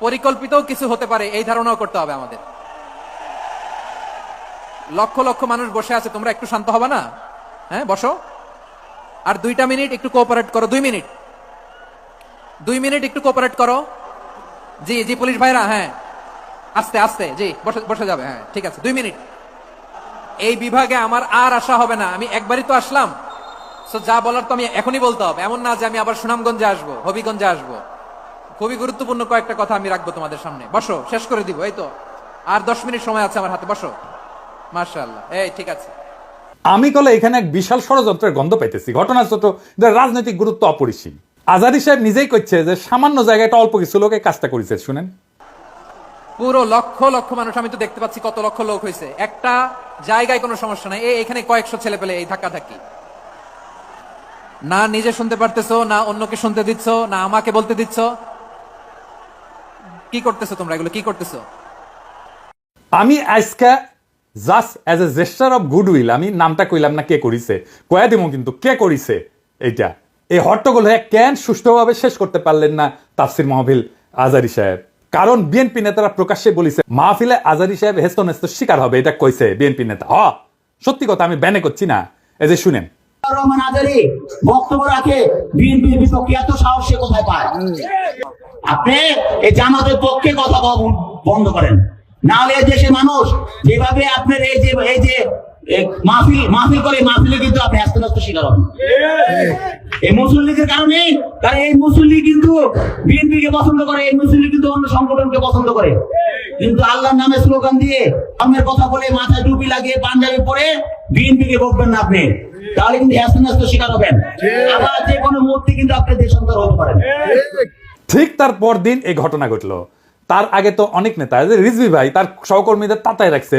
পরিকল্পিত কিছু হতে পারে, এই ধারণাও করতে হবে আমাদের। লক্ষ লক্ষ মানুষ বসে আছে, তোমরা একটু শান্ত হবে না? হ্যাঁ বসো। আর দুইটা মিনিট একটু কোঅপারেট করো, দুই মিনিট। দুই মিনিট একটু কোঅপারেট করো। জি জি, পুলিশ ভাইরা হ্যাঁ। আস্তে আস্তে, জি, বসে বসে যাবে হ্যাঁ ঠিক আছে, দুই মিনিট। এই বিভাগে আমার আর আসা হবে না, আমি একবারই তো আসলাম। সো যা বলার তো আমি এখনই বলতে হবে, এমন না যে আমি আবার সুনামগঞ্জে আসব, হবিগঞ্জে আসব। খুবই গুরুত্বপূর্ণ কয়েকটা কথা আমি রাখব তোমাদের সামনে। বসো শেষ করে দিব এই তো। আর দশ মিনিট সময় আছে আমার হাতে বসো। মার্শাল্লাহ এই ঠিক আছে। আমি কলে এখানে এক বিশাল ষড়যন্ত্রের গন্ধ পাইতেছি। ঘটনা ছোট রাজনৈতিক গুরুত্ব অপরিসীম। আজারি সাহেব নিজেই করছে যে সামান্য জায়গাটা অল্প কিছু লোকে কাজটা করেছে শুনেন। পুরো লক্ষ লক্ষ মানুষ আমি তো দেখতে পাচ্ছি কত লক্ষ লোক হয়েছে একটা জায়গায় কোনো সমস্যা নাই। এই এখানে কয়েকশো ছেলে পেলে এই ধাক্কা ধাক্কি না নিজে শুনতে পারতেছো না অন্যকে শুনতে দিচ্ছ না আমাকে বলতে দিচ্ছ। কি করতেছো তোমরা? এগুলো কি করতেছো? আমি আজকে just as a jester of goodwill আমি নামটা কইলাম না কে করিছে, কয়া দিব কিন্তু কে করিছে এইটা। এই হট্টগোল হয়ে কেন সুষ্ঠুভাবে শেষ করতে পারলেন না তাফসির মাহফিল আজারি সাহেব? কারণ বিএনপি নেতারা প্রকাশ্যে বলিছে, মাহফিলে আজারি সাহেব হেস্ত নেস্ত শিকার হবে, এটা কইছে বিএনপি নেতা। হ, সত্যি কথা আমি ব্যানে করছি না। এই যে শুনেন রহমান আজারি বক্তব্য রাখে বিপক্ষে এত সাহস কোথায় পায়? আপনি এই জামাতের পক্ষে কথা বন্ধ করেন। নাহলে এই দেশের মানুষ যেভাবে আপনার এই যে এই যে মাহফিল মাহফিল করে মাহফিলে কিন্তু আপনি আস্তে আস্তে শিকার হবেন। এই কারণে, কারণ এই মুসল্লি কিন্তু বিএনপি কে পছন্দ করে, এই মুসল্লি কিন্তু অন্য সংগঠনকে পছন্দ করে। কিন্তু আল্লাহর নামে স্লোগান দিয়ে কথা বলে মাথায় টুপি লাগিয়ে পাঞ্জাবি পরে বিএনপি কে বকবেন না আপনি। তাহলে কিন্তু আস্তে তো শিকার হবেন। আবার যে কোনো মুহূর্তে কিন্তু আপনি দেশান্তর হতে পারেন। ঠিক। তার পরদিন এই ঘটনা ঘটলো। তার আগে তো অনেক নেতা যে রিজভি ভাই তার সহকর্মীদের তাতায় রাখছে।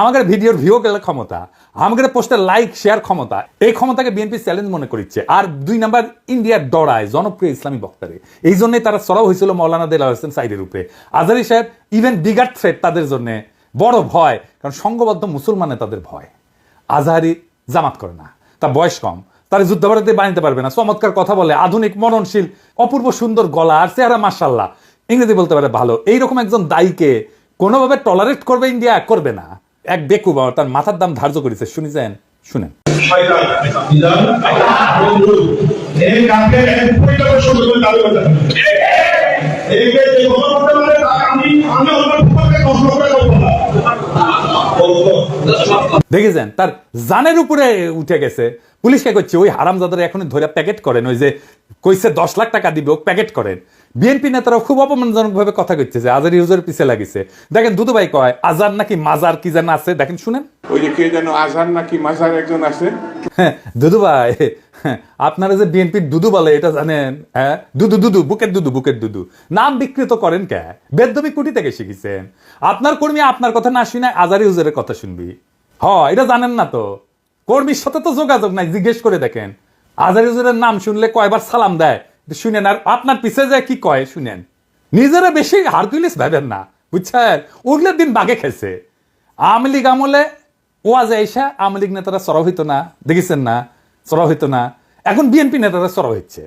আমাদের ভিডিওর ভিউ গেলে ক্ষমতা, আমাদের পোস্টের লাইক শেয়ার ক্ষমতা, এই ক্ষমতাকে বিএনপি চ্যালেঞ্জ মনে করছে আর দুই নাম্বার ইন্ডিয়ার ডরায়, জনপ্রিয় ইসলামী বক্তারে। এই জন্যই তারা চড়াও হয়েছিল মৌলানা দেলা হোসেন সাইদের উপরে। আজারি সাহেব ইভেন বিগার থ্রেট তাদের জন্য বড় ভয়, কারণ সংঘবদ্ধ মুসলমানে তাদের ভয়। আজহারি জামাত করে না, তার বয়স কম, তারা যুদ্ধাপরাধী বানাতে পারবে না, চমৎকার কথা বলে, আধুনিক মননশীল অপূর্ব সুন্দর গলা আর চেহারা মার্শাল্লাহ ইংরেজি বলতে পারে ভালো। এইরকম একজন দায়ীকে কোনোভাবে টলারেট করবে ইন্ডিয়া করবে না। এক বেকুব আমার, তার মাথার দাম ধার্য করেছে, শুনি যান শুনেন। দেখেছেন, তার জানের উপরে উঠে গেছে পুলিশকে করছে ওই হারামজাদার এখন ধরে প্যাকেট করেন ওই যে কইছে দশ লাখ টাকা দিবে ও প্যাকেট করেন। বিএনপি নেতারা খুব অপমানজনক ভাবে কথা কইছে যে আজার ইউজের পিছে লাগিছে। দেখেন দুদু ভাই কয় আজার নাকি মাজার কি যেন আছে? দেখেন শুনেন। ওই যে কে যেন আজহার নাকি মাজার একজন আছে। হ্যাঁ, দুদু ভাই হ্যাঁ, আপনারা যে বিএনপির দুদু বলে এটা জানেন হ্যাঁ দুদু দুদু বুকের দুদু বুকের দুদু। নাম বিকৃত করেন কে? বেদবি কুটি থেকে শিখেছেন। আপনার কর্মী আপনার কথা না শুনে আজারি হুজুরের কথা শুনবি। হ এটা জানেন না তো। কর্মীর সাথে তো যোগাযোগ নাই, জিজ্ঞেস করে দেখেন। আজহার হুজুরের নাম শুনলে কয়বার সালাম দেয়? শুনেন, আর আপনার পিছিয়ে যায় কি কয়? শুনেন। নিজেরা বেশি হারকুলিস ভাবেন না, বুঝছেন? উঠলে দিন বাগে খেয়েছে। আওয়ামী লীগ আমলে ওয়াজ আইসা আওয়ামী লীগ নেতারা সরব হইতো না, দেখেছেন না? সরব হইতো না। এখন বিএনপি নেতারা সরব হচ্ছে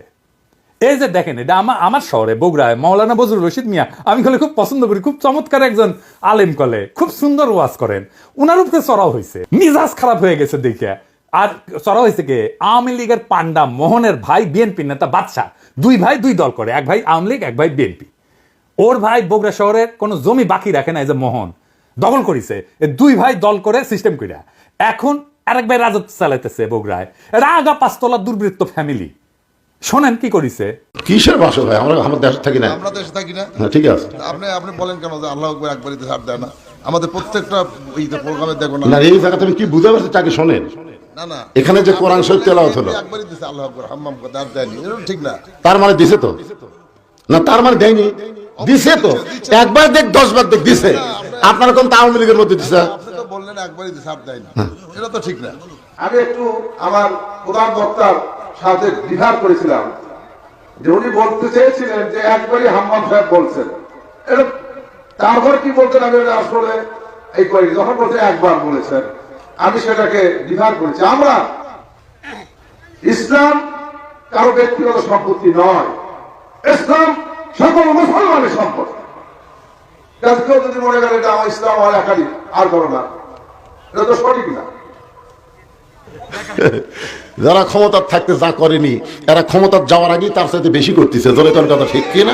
এই যে দেখেন, এটা আমার আমার শহরে, বগুড়ায় মাওলানা বজরুল রশিদ মিয়া, আমি কলে খুব পছন্দ করি, খুব চমৎকার একজন আলেম কলে, খুব সুন্দর ওয়াজ করেন। উনার উপরে চড়াও হয়েছে, মিজাজ খারাপ হয়ে গেছে দেখে আর চড়াও হয়েছে কে? আওয়ামী লীগের পান্ডা মোহনের ভাই, বিএনপি নেতা বাদশাহ। দুই ভাই, দুই দল করে, এক ভাই আওয়ামী লীগ, এক ভাই বিএনপি। ওর ভাই বগুড়া শহরের কোনো জমি বাকি রাখে না, এই যে মোহন। দখল করিছে। দুই ভাই দল করে সিস্টেম কইরা। এখন আরেক ভাই রাজত্ব চালাইতেছে বগুড়ায়। এরা আগা পাঁচতলা দুর্বৃত্ত ফ্যামিলি শোনেন কি করিছে? কিসের বাসা ভাই? আমরা আমার দেশে থাকি না। আমরা দেশে থাকি না। হ্যাঁ ঠিক আছে। আপনি আপনি বলেন কেন যে আল্লাহ আকবর একবারই ছাড় দেয় না। আমাদের প্রত্যেকটা এই যে প্রোগ্রামে দেখো না। না এই জায়গা তুমি কি বুঝতে পারছ তাকে শোনেন? না না। এখানে যে কোরআন শরীফ তেলাওয়াত হলো। একবারই দিছে আল্লাহ আকবর হাম্মাম কথা আর দেয়নি। এটা ঠিক না। তার মানে দিছে তো? না তার মানে দেয়নি। দিছে তো? একবার দেখ দশ বার দেখ দিছে। আপনারা কোন তা আওয়ামী লীগের মধ্যে দিছে? আপনি তো বললেন একবারই দিছে আর দেয়নি। এটা তো ঠিক না। আমি একটু আমার প্রধান বক্তার সাথে দ্বিধার করেছিলাম। যে উনি বলতে চেয়েছিলেন যে একবারই হাম্মাম সাহেব বলছেন। তারপর কি বলছেন আমি আসলে এই করি যখন বলছে একবার বলেছেন, আমি সেটাকে দ্বিধার করেছি। আমরা ইসলাম কারও ব্যক্তিগত সম্পত্তি নয়। ইসলাম সকল মুসলমানের সম্পত্তি। কেউ যদি মনে করে এটা আমার ইসলাম আমার একাধিক, আর করো না। এটা তো সঠিক না। যারা ক্ষমতার থাকতে যা করেনি, এরা ক্ষমতার যাওয়ার আগেই তার সাথে বেশি করতেছে। জোরে কথা ঠিক কি না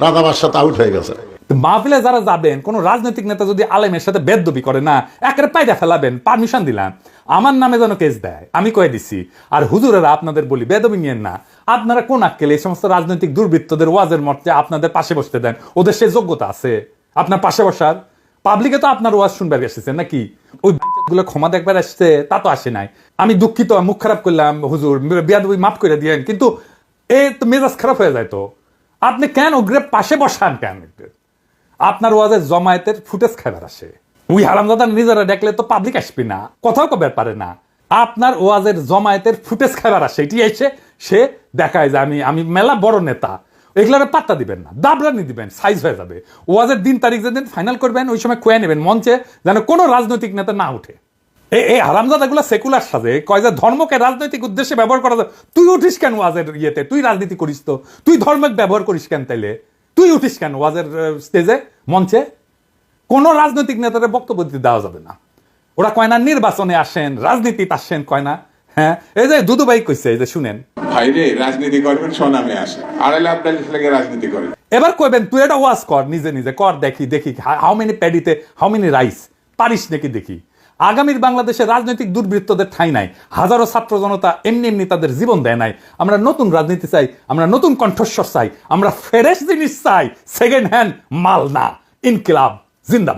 রাধা সাথে আউট হয়ে গেছে। মাহফিলে যারা যাবেন, কোন রাজনৈতিক নেতা যদি আলেমের সাথে বেদবি করে না একেবারে পায়দা ফেলাবেন পারমিশন দিলাম। আমার নামে যেন কেস দেয়, আমি কয়ে দিছি। আর হুজুরেরা আপনাদের বলি, বেদবি নিয়েন না। আপনারা কোন আক্কেলে এই সমস্ত রাজনৈতিক দুর্বৃত্তদের ওয়াজের মর্তে আপনাদের পাশে বসতে দেন? ওদের সে যোগ্যতা আছে। আপনার পাশে বসার? পাবলিকে তো আপনার ওয়াজ শুনবার এসেছেন নাকি? ওই গুলো ক্ষমা দেখবার আসছে, তা তো আসে নাই। আমি দুঃখিত, মুখ খারাপ করলাম, হুজুর বিয়াদবি মাফ করে দিয়েন, কিন্তু এ তো মেজাজ খারাপ হয়ে যায় তো। আপনি কেন ওগ্রে পাশে বসান কেন? আপনার ওয়াজের জমায়েতের ফুটেজ খাবার আসে। ওই হারামজাদা নিজেরা দেখলে তো পাবলিক আসবে না, কথাও কবে পারে না। আপনার ওয়াজের জমায়েতের ফুটেজ খাবার আসে, এটি এসে সে দেখায় যে আমি আমি মেলা বড় নেতা। এগুলোর পাত্তা দিবেন না দাবরানি দিবেন সাইজ হয়ে যাবে। ওয়াজের দিন, তারিখ যেদিন ফাইনাল করবেন, ওই সময় খুঁয়ে নেবেন মঞ্চে, যেন কোনো রাজনৈতিক নেতা না উঠে। এই এই হারামজাদাগুলো সেকুলার সাজে, কয় যে ধর্মকে রাজনৈতিক উদ্দেশ্যে ব্যবহার করা যায়। তুই উঠিস কেন ওয়াজের ইয়েতে? তুই রাজনীতি করিস তো। তুই ধর্মের ব্যবহার করিস কেন তাইলে? তুই উঠিস কেন ওয়াজের স্টেজে মঞ্চে? কোন রাজনৈতিক নেতাদের বক্তব্য দিতে দেওয়া যাবে না। ওরা কয় না, নির্বাচনে আসেন, রাজনীতিতে আসেন, কয় না। হ্যাঁ এই যে দুদুবাই কইছে এই যে শুনেন। ভাইরে রাজনীতি করবেন সোনামে আসে। আড়াই লাখ টালিশ লেগে রাজনীতি করেন এবার কইবেন তুই এটা ওয়াজ কর নিজে নিজে কর দেখি দেখি হাউ মেনি প্যাডিতে হাউ মেনি রাইস পারিস নাকি দেখি? আগামীর বাংলাদেশে রাজনৈতিক দুর্বৃত্তদের ঠাই নাই হাজারো ছাত্র জনতা এমনি এমনি তাদের জীবন দেয় নাই। আমরা নতুন রাজনীতি চাই আমরা নতুন কণ্ঠস্বর চাই আমরা ফ্রেশ জিনিস চাই সেকেন্ড হ্যান্ড মাল না ইনকিলাব জিন্দাবাদ।